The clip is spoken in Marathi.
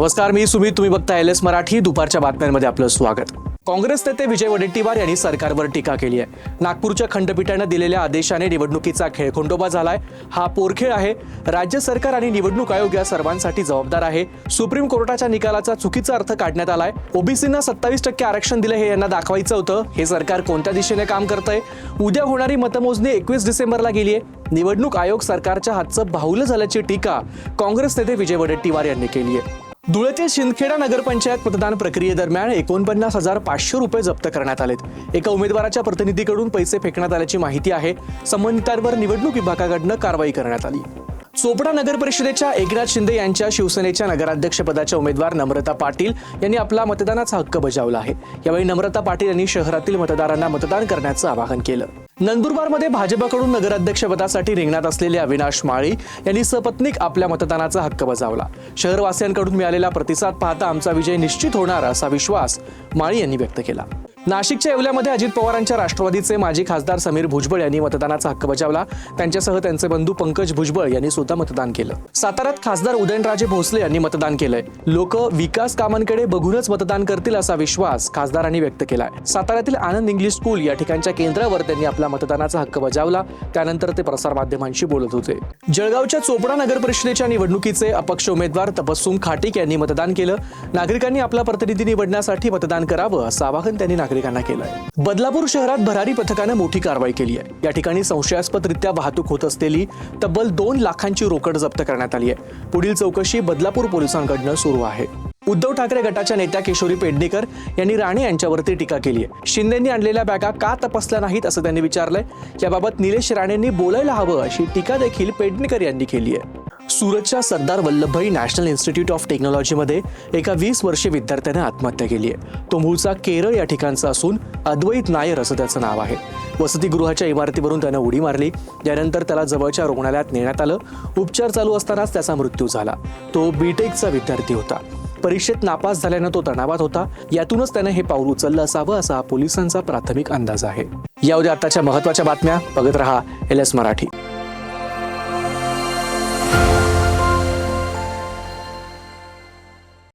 नमस्कार मी सुमित तुम्ही बघता एल एस मराठी. दुपारच्या बातम्यांमध्ये आपलं स्वागत. काँग्रेस नेते विजय वडेट्टीवार यांनी सरकारवर टीका केली आहे. नागपूरच्या खंडपीठानं दिलेल्या आदेशाने निवडणुकीचा खेळखोंडोबा झालाय. हा पोरखेळ आहे. राज्य सरकार आणि निवडणूक आयोग या सर्वांसाठी जबाबदार आहे. सुप्रीम कोर्टाच्या निकालाचा चुकीचा अर्थ काढण्यात आलाय. ओबीसींना सत्तावीस टक्के आरक्षण दिलं हे यांना दाखवायचं होतं. हे सरकार कोणत्या दिशेने काम करतंय? उद्या होणारी मतमोजणी एकवीस डिसेंबरला गेली आहे. निवडणूक आयोग सरकारच्या हातचं बाहुलं झाल्याची टीका काँग्रेस नेते विजय वडेट्टीवार यांनी केली आहे. धुळ्यातील शिंदखेडा नगरपंचायत मतदान प्रक्रियेदरम्यान एकोणपन्नास हजार पाचशे रुपये जप्त करण्यात आलेत. एका उमेदवाराच्या प्रतिनिधीकडून पैसे फेकण्यात आल्याची माहिती आहे. संबंधितांवर निवडणूक विभागाकडनं कारवाई करण्यात आली. चोपडा नगर परिषदेच्या एकनाथ शिंदे यांच्या शिवसेनेच्या नगराध्यक्षपदाच्या उमेदवार नम्रता पाटील यांनी आपला मतदानाचा हक्क बजावला आहे. यावेळी नम्रता पाटील यांनी शहरातील मतदारांना मतदान करण्याचं आवाहन केलं. नंदुरबारमध्ये भाजपकडून नगराध्यक्षपदासाठी रिंगणात असलेले अविनाश माळी यांनी सपत्नीक आपल्या मतदानाचा हक्क बजावला. शहरवासियांकडून मिळालेला प्रतिसाद पाहता आमचा विजय निश्चित होणार असा विश्वास माळी यांनी व्यक्त केला. नाशिकच्या येवल्यामध्ये अजित पवारांच्या राष्ट्रवादीचे माजी खासदार समीर भुजबळ यांनी मतदानाचा हक्क बजावला. त्यांच्यासह त्यांचे बंधू पंकज भुजबळ यांनी सुद्धा मतदान केलं. साताऱ्यात खासदार उदयनराजे भोसले यांनी मतदान केलंय. लोक विकास कामांकडे बघूनच मतदान करतील असा विश्वास खासदारांनी व्यक्त केलाय. साताऱ्यातील आनंद इंग्लिश स्कूल या ठिकाणच्या केंद्रावर त्यांनी आपला मतदानाचा हक्क बजावला. त्यानंतर ते प्रसारमाध्यमांशी बोलत होते. जळगावच्या चोपडा नगर परिषदेच्या निवडणुकीचे अपक्ष उमेदवार तपस्सुम खाटीक यांनी मतदान केलं. नागरिकांनी आपला प्रतिनिधी निवडण्यासाठी मतदान करावं असं आवाहन त्यांनी नागरिकांना केलंय. बदलापूर शहरात भरारी पथकानं मोठी कारवाई केली आहे. या ठिकाणी संशयास्पदरित्या वाहतूक होत असलेली तब्बल दोन लाखांची रोकड जप्त करण्यात आली आहे. पुढील चौकशी बदलापूर पोलिसांकडनं सुरू आहे. उद्धव ठाकरे गटाच्या नेत्या किशोरी पेडणेकर यांनी राणे यांच्यावरती टीका केली आहे. शिंदेंनी आणलेल्या बॅगा का तपासल्या नाहीत असं त्यांनी विचारलंय. याबाबत निलेश राणेंनी बोलायला हवं अशी टीका देखील पेडणेकर यांनी केली आहे. सुरतच्या Sardar Vallabhbhai national institute of टेक्नॉलॉजीमध्ये एका वीस वर्षीय विद्यार्थ्याने आत्महत्या केली आहे. तो मूळचा केरळ या ठिकाणचा असून अद्वैत नायर असं त्याचं नाव आहे. वसतिगृहाच्या इमारतीवरून त्यानं उडी मारली. त्यानंतर त्याला जवळच्या रुग्णालयात नेण्यात आलं. उपचार चालू असतानाच त्याचा मृत्यू झाला. तो बीटेकचा विद्यार्थी होता. परीक्षेत नापास झाल्यानं तो तणावात होता. यातूनच त्यानं हे पाऊल उचललं असावं असा पोलिसांचा प्राथमिक अंदाज आहे. या उद्या आताच्या महत्त्वाच्या बातम्या. बघत रहा एल एस मराठी.